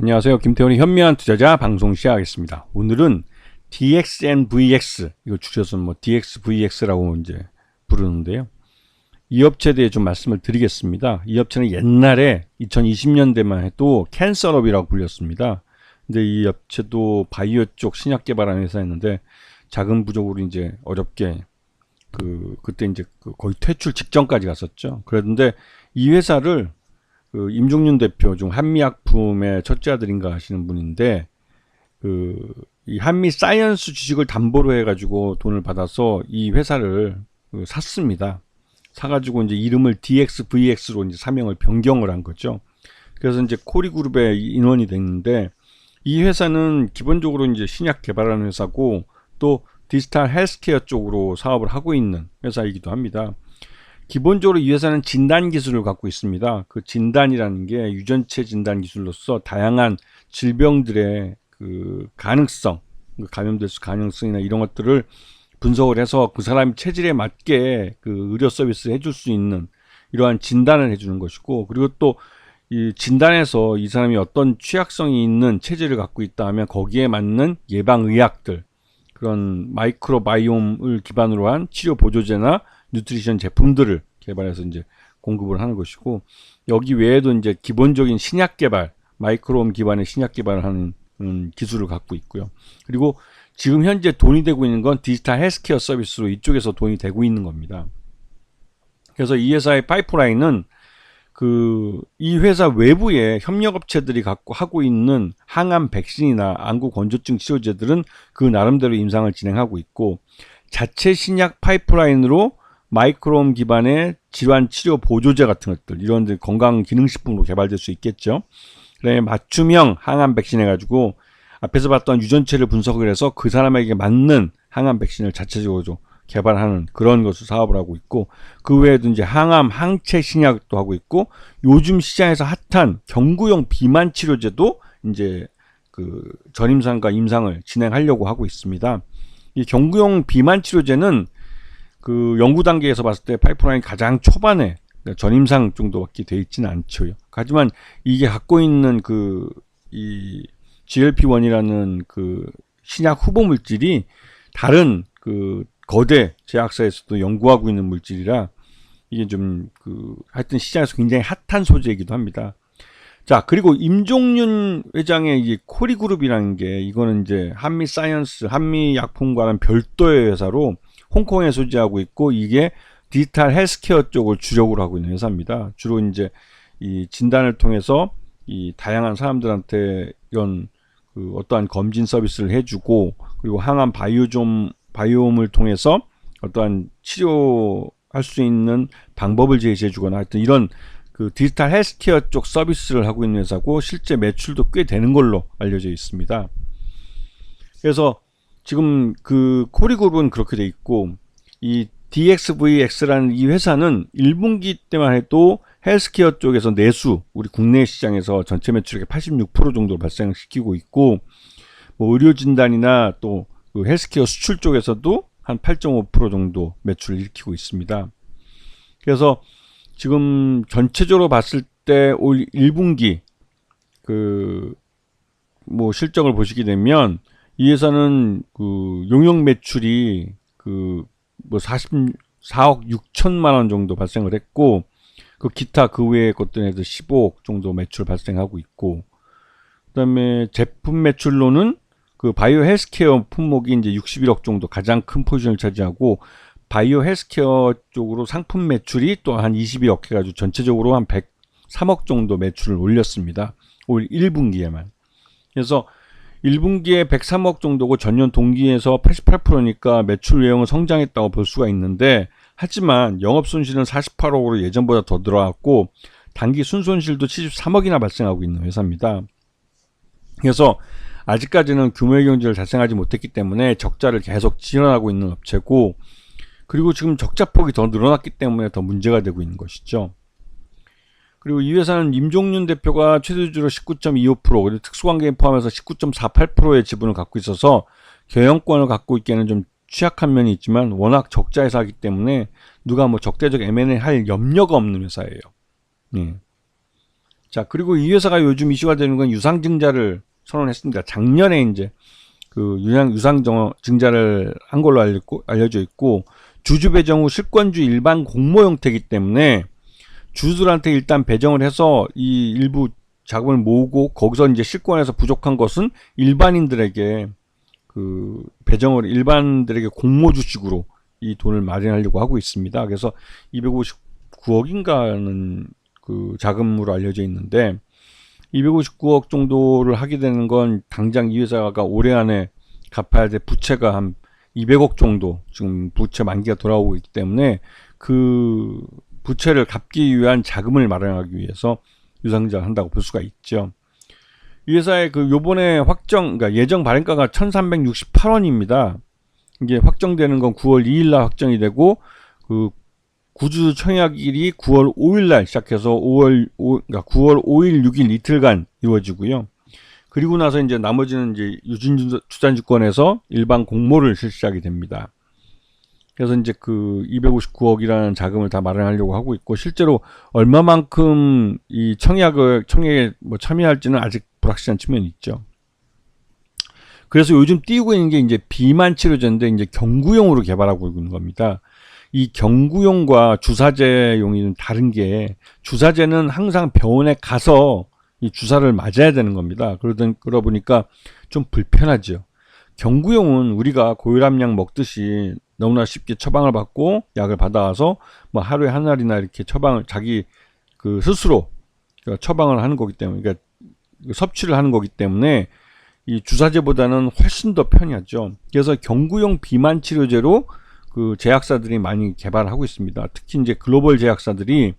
안녕하세요. 김태훈의 현미한 투자자 방송 시작하겠습니다. 오늘은 DXNVX, 이거 줄여서 뭐 DXVX라고 이제 부르는데요. 이 업체에 대해 좀 말씀을 드리겠습니다. 이 업체는 옛날에 2020년대만 해도 캔서럽이라고 불렸습니다. 근데 이 업체도 바이오 쪽 신약 개발하는 회사였는데 자금 부족으로 이제 어렵게 그 그때 이제 그 거의 퇴출 직전까지 갔었죠. 그랬는데 이 회사를 그 임종윤 대표 중 한미약품의 첫째 아들인가 하시는 분인데 그 이 한미 사이언스 주식을 담보로 해가지고 돈을 받아서 이 회사를 그 샀습니다. 사가지고 이제 이름을 DXVX로 이제 사명을 변경을 한 거죠. 그래서 이제 코리그룹의 인원이 됐는데 이 회사는 기본적으로 이제 신약 개발하는 회사고 또 디지털 헬스케어 쪽으로 사업을 하고 있는 회사이기도 합니다. 기본적으로 이 회사는 진단 기술을 갖고 있습니다. 그 진단이라는 게 유전체 진단 기술로서 다양한 질병들의 그 가능성, 그 감염될 수 가능성이나 이런 것들을 분석을 해서 그 사람 체질에 맞게 그 의료 서비스를 해줄 수 있는 이러한 진단을 해주는 것이고 그리고 또 이 진단에서 이 사람이 어떤 취약성이 있는 체질을 갖고 있다 하면 거기에 맞는 예방 의학들 그런 마이크로바이옴을 기반으로 한 치료 보조제나 뉴트리션 제품들을 개발해서 이제 공급을 하는 것이고 여기 외에도 이제 기본적인 신약 개발 마이크로옴 기반의 신약 개발을 하는 음, 기술을 갖고 있고요. 그리고 지금 현재 돈이 되고 있는 건 디지털 헬스케어 서비스로 이쪽에서 돈이 되고 있는 겁니다. 그래서 이 회사의 파이프라인은 그 이 회사 외부에 협력업체들이 갖고 하고 있는 항암 백신이나 안구 건조증 치료제들은 그 나름대로 임상을 진행하고 있고 자체 신약 파이프라인으로 마이크로옴 기반의 질환 치료 보조제 같은 것들 이런 데 건강 기능식품으로 개발될 수 있겠죠. 그다음에 맞춤형 항암 백신 해가지고 앞에서 봤던 유전체를 분석을 해서 그 사람에게 맞는 항암 백신을 자체적으로 개발하는 그런 것을 사업을 하고 있고 그 외에도 이제 항암 항체 신약도 하고 있고 요즘 시장에서 핫한 경구용 비만 치료제도 이제 그 전임상과 임상을 진행하려고 하고 있습니다. 이 경구용 비만 치료제는 그 연구 단계에서 봤을 때 파이프라인 가장 초반에 전임상 정도밖에 돼 있지는 않죠. 하지만 이게 갖고 있는 그 이 GLP-1이라는 그 신약 후보 물질이 다른 그 거대 제약사에서도 연구하고 있는 물질이라 이게 좀 그 하여튼 시장에서 굉장히 핫한 소재이기도 합니다. 자 그리고 임종윤 회장의 이 코리그룹이라는 게 이거는 이제 한미 사이언스 한미 약품과는 별도의 회사로 홍콩에 소지하고 있고 이게 디지털 헬스케어 쪽을 주력으로 하고 있는 회사입니다. 주로 이제 이 진단을 통해서 이 다양한 사람들한테 이런 그 어떠한 검진 서비스를 해주고 그리고 항암 바이오좀 바이옴을 통해서 어떠한 치료할 수 있는 방법을 제시해주거나 하여튼 이런 그 디지털 헬스케어 쪽 서비스를 하고 있는 회사고 실제 매출도 꽤 되는 걸로 알려져 있습니다. 그래서 지금 그 코리그룹은 그렇게 돼 있고 이 DXVX라는 이 회사는 1분기 때만 해도 헬스케어 쪽에서 내수 우리 국내 시장에서 전체 매출액의 86% 정도를 발생시키고 있고 뭐 의료 진단이나 또 그 헬스케어 수출 쪽에서도 한 8.5% 정도 매출을 일으키고 있습니다. 그래서 지금 전체적으로 봤을 때 올 1분기 그 뭐 실적을 보시게 되면 이 회사는 그 용역 매출이 그 뭐 44억 6천만 원 정도 발생을 했고 그 기타 그 외의 것들에서 15억 정도 매출 발생하고 있고 그다음에 제품 매출로는 그 바이오 헬스케어 품목이 이제 61억 정도 가장 큰 포지션을 차지하고 바이오 헬스케어 쪽으로 상품 매출이 또 한 21억 해가지고 전체적으로 한 103억 정도 매출을 올렸습니다. 올 1분기에만. 그래서 1분기에 103억 정도고 전년 동기에서 88%니까 매출 내용은 성장했다고 볼 수가 있는데 하지만 영업 손실은 48억으로 예전보다 더 늘어났고 단기 순손실도 73억이나 발생하고 있는 회사입니다. 그래서 아직까지는 규모의 경제를 달성하지 못했기 때문에 적자를 계속 지원하고 있는 업체고 그리고 지금 적자폭이 더 늘어났기 때문에 더 문제가 되고 있는 것이죠. 그리고 이 회사는 임종윤 대표가 최대주로 19.25% 그리고 특수관계인 포함해서 19.48%의 지분을 갖고 있어서 경영권을 갖고 있기에는 좀 취약한 면이 있지만 워낙 적자 회사이기 때문에 누가 뭐 적대적 M&A 할 염려가 없는 회사예요. 예. 자, 그리고 이 회사가 요즘 이슈가 되는 건 유상증자를 선언했습니다. 작년에 이제 그 유상 유상 증자를 한 걸로 알고, 알려져 있고 주주 배정 후 실권주 일반 공모 형태이기 때문에 주주들한테 일단 배정을 해서 이 일부 자금을 모으고 거기서 이제 실권에서 부족한 것은 일반인들에게 그 배정을 일반들에게 공모 주식으로 이 돈을 마련하려고 하고 있습니다. 그래서 259억인가는 그 자금으로 알려져 있는데 259억 정도를 하게 되는 건 당장 이 회사가 올해 안에 갚아야 될 부채가 한 200억 정도 지금 부채 만기가 돌아오고 있기 때문에 그 부채를 갚기 위한 자금을 마련하기 위해서 유상증자를 한다고 볼 수가 있죠. 이 회사의 그 요번에 확정, 그러니까 예정 발행가가 1368원입니다. 이게 확정되는 건 9월 2일 날 확정이 되고 그 구주 청약일이 9월 5일 날 시작해서 5월 5, 그러니까 9월 5일 6일 이틀간 이루어지고요. 그리고 나서 이제 나머지는 이제 유진투자증권에서 일반 공모를 실시하게 됩니다. 그래서 이제 그 259억이라는 자금을 다 마련하려고 하고 있고 실제로 얼마만큼 이 청약을 청약에 뭐 참여할지는 아직 불확실한 측면이 있죠. 그래서 요즘 띄우고 있는 게 이제 비만 치료제인데 이제 경구용으로 개발하고 있는 겁니다. 이 경구용과 주사제용이 좀 다른 게 주사제는 항상 병원에 가서 이 주사를 맞아야 되는 겁니다. 그러던 그러 보니까 좀 불편하죠. 경구용은 우리가 고혈압약 먹듯이 너무나 쉽게 처방을 받고 약을 받아와서 뭐 하루에 한 알이나 이렇게 처방을 자기 그 스스로 처방을 하는 거기 때문에 그러니까 섭취를 하는 거기 때문에 이 주사제보다는 훨씬 더 편리하죠. 그래서 경구용 비만 치료제로 그 제약사들이 많이 개발하고 있습니다. 특히 이제 글로벌 제약사들이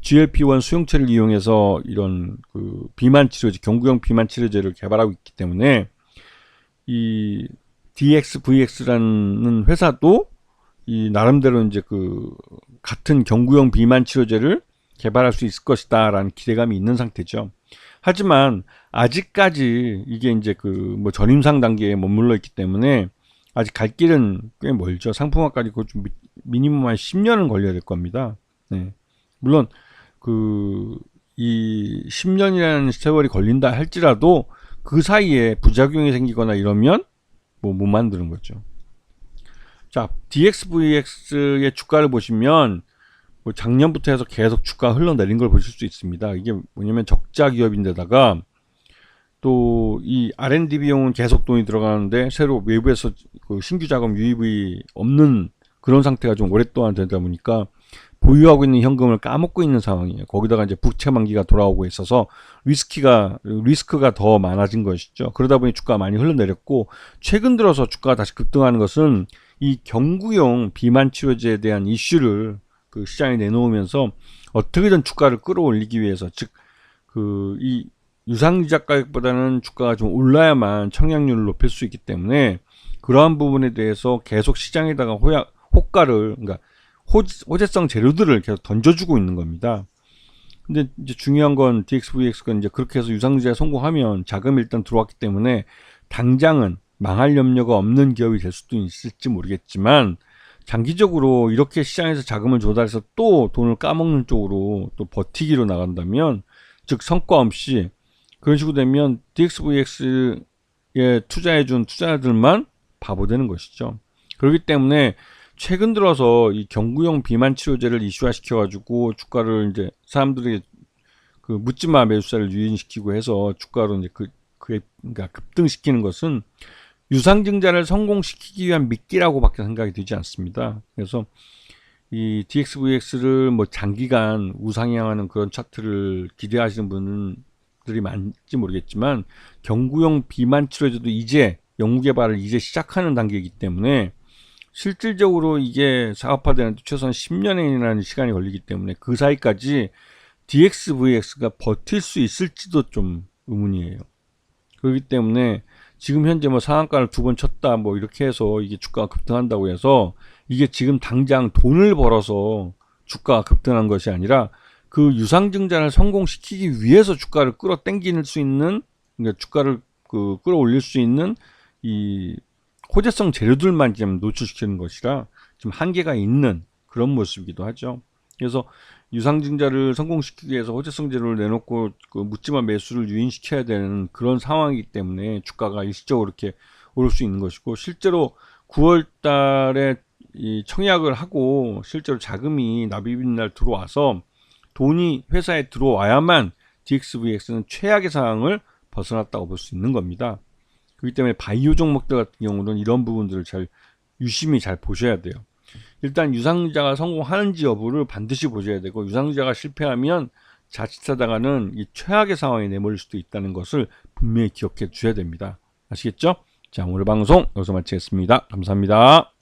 GLP-1 수용체를 이용해서 이런 그 비만 치료제, 경구용 비만 치료제를 개발하고 있기 때문에 이 DXVX라는 회사도 이 나름대로 이제 그 같은 경구용 비만 치료제를 개발할 수 있을 것이다라는 기대감이 있는 상태죠. 하지만 아직까지 이게 이제 그 뭐 전임상 단계에 머물러 있기 때문에 아직 갈 길은 꽤 멀죠. 상품화까지 그좀 미니멈 한 10년은 걸려야 될 겁니다. 네. 물론 그 이 10년이라는 세월이 걸린다 할지라도 그 사이에 부작용이 생기거나 이러면 뭐 못 만드는 거죠. 자, DXVX의 주가를 보시면 뭐 작년부터 해서 계속 주가 흘러내린 걸 보실 수 있습니다. 이게 뭐냐면 적자 기업인데다가 또 이 R&D 비용은 계속 돈이 들어가는데 새로 외부에서 그 신규 자금 유입이 없는 그런 상태가 좀 오랫동안 되다 보니까 보유하고 있는 현금을 까먹고 있는 상황이에요. 거기다가 이제 부채 만기가 돌아오고 있어서 리스키가 리스크가 더 많아진 것이죠. 그러다 보니 주가가 많이 흘러내렸고 최근 들어서 주가가 다시 급등하는 것은 이 경구용 비만 치료제에 대한 이슈를 그 시장에 내놓으면서 어떻게든 주가를 끌어올리기 위해서 즉 그 이 유상증자 가격보다는 주가가 좀 올라야만 청약률을 높일 수 있기 때문에 그러한 부분에 대해서 계속 시장에다가 호약 호가를 그러니까 호재성 재료들을 계속 던져주고 있는 겁니다. 근데 이제 중요한 건 DXVX가 이제 그렇게 해서 유상증자에 성공하면 자금이 일단 들어왔기 때문에 당장은 망할 염려가 없는 기업이 될 수도 있을지 모르겠지만 장기적으로 이렇게 시장에서 자금을 조달해서 또 돈을 까먹는 쪽으로 또 버티기로 나간다면 즉 성과 없이 그런 식으로 되면 DXVX에 투자해준 투자자들만 바보 되는 것이죠. 그렇기 때문에 최근 들어서 이 경구용 비만 치료제를 이슈화 시켜 가지고 주가를 이제 사람들에게 그 묻지마 매수자를 유인시키고 해서 주가로 이제 그 그게 그러니까 급등시키는 것은 유상증자를 성공시키기 위한 미끼라고밖에 생각이 되지 않습니다. 그래서 이 DXVX를 뭐 장기간 우상향하는 그런 차트를 기대하시는 분들이 많지 모르겠지만 경구용 비만 치료제도 이제 연구 개발을 이제 시작하는 단계이기 때문에 실질적으로 이게 사업화되는데 최소한 10년이라는 시간이 걸리기 때문에 그 사이까지 DXVX가 버틸 수 있을지도 좀 의문이에요. 그렇기 때문에 지금 현재 뭐 상한가를 두 번 쳤다 뭐 이렇게 해서 이게 주가가 급등한다고 해서 이게 지금 당장 돈을 벌어서 주가가 급등한 것이 아니라 그 유상증자를 성공시키기 위해서 주가를 끌어당길 수 있는 그러니까 주가를 그 끌어올릴 수 있는 이 호재성 재료들만 지금 노출시키는 것이라 좀 한계가 있는 그런 모습이기도 하죠. 그래서 유상증자를 성공시키기 위해서 호재성 재료를 내놓고 그 묻지마 매수를 유인시켜야 되는 그런 상황이기 때문에 주가가 일시적으로 이렇게 오를 수 있는 것이고 실제로 9월 달에 이 청약을 하고 실제로 자금이 납입인 날 들어와서 돈이 회사에 들어와야만 DXVX는 최악의 상황을 벗어났다고 볼 수 있는 겁니다. 그렇기 때문에 바이오 종목들 같은 경우는 이런 부분들을 잘 유심히 잘 보셔야 돼요. 일단 유상자가 성공하는지 여부를 반드시 보셔야 되고 유상자가 실패하면 자칫하다가는 이 최악의 상황에 내몰릴 수도 있다는 것을 분명히 기억해 주셔야 됩니다. 아시겠죠? 자, 오늘 방송 여기서 마치겠습니다. 감사합니다.